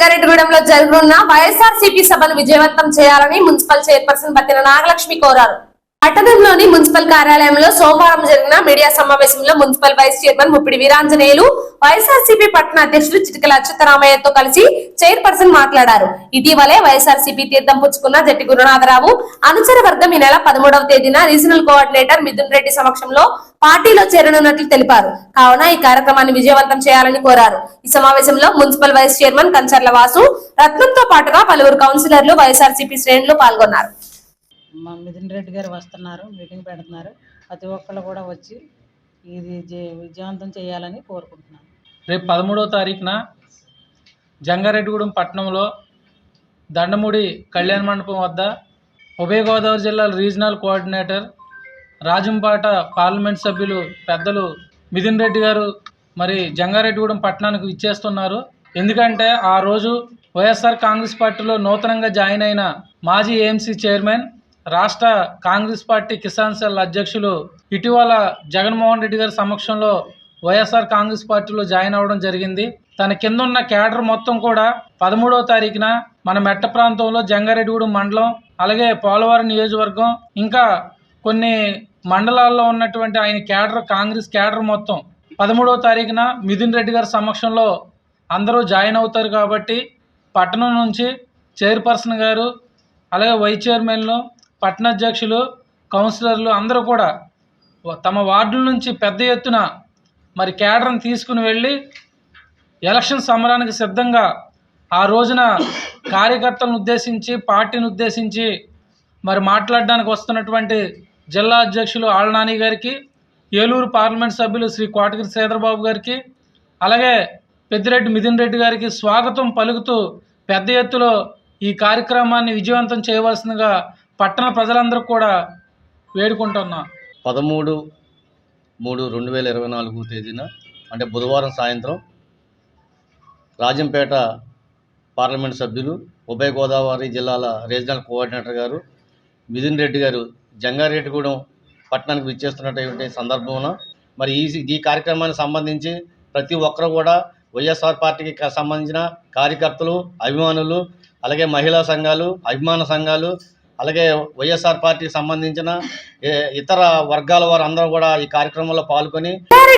జంగారెడ్డిగూడెంలో జరగనున్న వైఎస్ఆర్ సిపి సభను విజయవంతం చేయాలని మున్సిపల్ చైర్పర్సన్ బతిన నాగలక్ష్మి కోరారు. పట్టణంలోని మున్సిపల్ కార్యాలయంలో సోమవారం జరిగిన మీడియా సమావేశంలో municipal vice chairman Muppidi Veeranjaneyulu YSRCP పట్టణ అధ్యక్షుడు చిటికల అచ్యుతరామయ్యతో కలిసి చైర్పర్సన్ మాట్లాడారు. ఇటీవలే వైఎస్ఆర్సీపీ తీర్థం పుచ్చుకున్న జట్టి గురునాథరావు అనుచర వర్గం ఈ నెల పదమూడవ తేదీన రీజనల్ కోఆర్డినేటర్ మిథున్ రెడ్డి సమక్షంలో పార్టీలో చేరనున్నట్లు తెలిపారు. కావున ఈ కార్యక్రమాన్ని విజయవంతం చేయాలని కోరారు. ఈ సమావేశంలో municipal vice chairman Kancharla Vasu రత్నంతో పాటుగా పలువురు కౌన్సిలర్లు వైఎస్ఆర్సీపీ శ్రేణులు పాల్గొన్నారు. మా మిథున్ రెడ్డి గారు వస్తున్నారు మీటింగ్ పెడుతున్నారు. ప్రతి ఒక్కళ్ళు కూడా వచ్చి ఇది విజయవంతం చేయాలని కోరుకుంటున్నాను రేపు పదమూడవ తారీఖున జంగారెడ్డిగూడెం పట్టణంలో దండముడి కళ్యాణ మండపం వద్ద ఉభయ గోదావరి జిల్లా రీజనల్ కోఆర్డినేటర్ రాజంపాట పార్లమెంట్ సభ్యులు పెద్దలు మిథున్ రెడ్డి గారు మరి జంగారెడ్డిగూడెం పట్టణానికి ఇచ్చేస్తున్నారు ఎందుకంటే ఆ రోజు వైఎస్ఆర్ కాంగ్రెస్ పార్టీలో నూతనంగా జాయిన్ అయిన మాజీ ఏఎంసీ చైర్మన్ రాష్ట్ర కాంగ్రెస్ పార్టీ కిసాన్ సెల్ అధ్యక్షులు ఇటీవల జగన్మోహన్ రెడ్డి గారి సమక్షంలో వైఎస్ఆర్ కాంగ్రెస్ పార్టీలో జాయిన్ అవ్వడం జరిగింది. తన కింద ఉన్న క్యాడర్ మొత్తం కూడా పదమూడవ తారీఖున మన మెట్ట ప్రాంతంలో జంగారెడ్డిగూడెం మండలం అలాగే పోలవరం నియోజకవర్గం ఇంకా కొన్ని మండలాల్లో ఉన్నటువంటి ఆయన క్యాడర్ కాంగ్రెస్ క్యాడర్ మొత్తం పదమూడవ తారీఖున మిథున్ రెడ్డి గారి సమక్షంలో అందరూ జాయిన్ అవుతారు కాబట్టి పట్టణం నుంచి చైర్పర్సన్ గారు అలాగే వైస్ చైర్మన్లు పట్టణ అధ్యక్షులు కౌన్సిలర్లు అందరూ కూడా తమ వార్డుల నుంచి పెద్ద ఎత్తున మరి కేడర్ని తీసుకుని వెళ్ళి ఎలక్షన్ సమరానికి సిద్ధంగా ఆ రోజున కార్యకర్తలను ఉద్దేశించి పార్టీని ఉద్దేశించి మరి మాట్లాడడానికి వస్తున్నటువంటి జిల్లా అధ్యక్షులు ఆళ్ళనాని గారికి ఏలూరు పార్లమెంట్ సభ్యులు శ్రీ కోటగిరి శ్రీధరబాబు గారికి అలాగే పెద్దిరెడ్డి మిథున్ రెడ్డి గారికి స్వాగతం పలుకుతూ పెద్ద ఎత్తులో ఈ కార్యక్రమాన్ని విజయవంతం చేయవలసిందిగా పట్టణ ప్రజలందరూ కూడా వేడుకుంటున్నాం. పదమూడు మూడు రెండు వేల ఇరవై నాలుగు తేదీన అంటే బుధవారం సాయంత్రం రాజంపేట పార్లమెంట్ సభ్యులు ఉభయ గోదావరి జిల్లాల రీజనల్ కోఆర్డినేటర్ గారు మిథున్ రెడ్డి గారు జంగారెడ్డిగూడెం పట్టణానికి విచ్చేస్తున్నటువంటి సందర్భంలో మరి ఈ ఈ కార్యక్రమానికి సంబంధించి ప్రతి ఒక్కరు కూడా వైఎస్ఆర్ పార్టీకి సంబంధించిన కార్యకర్తలు అభిమానులు అలాగే మహిళా సంఘాలు అభిమాన సంఘాలు అలాగే వైఎస్ఆర్ పార్టీకి సంబంధించిన ఇతర వర్గాల వారు అందరూ కూడా ఈ కార్యక్రమంలో పాల్గొని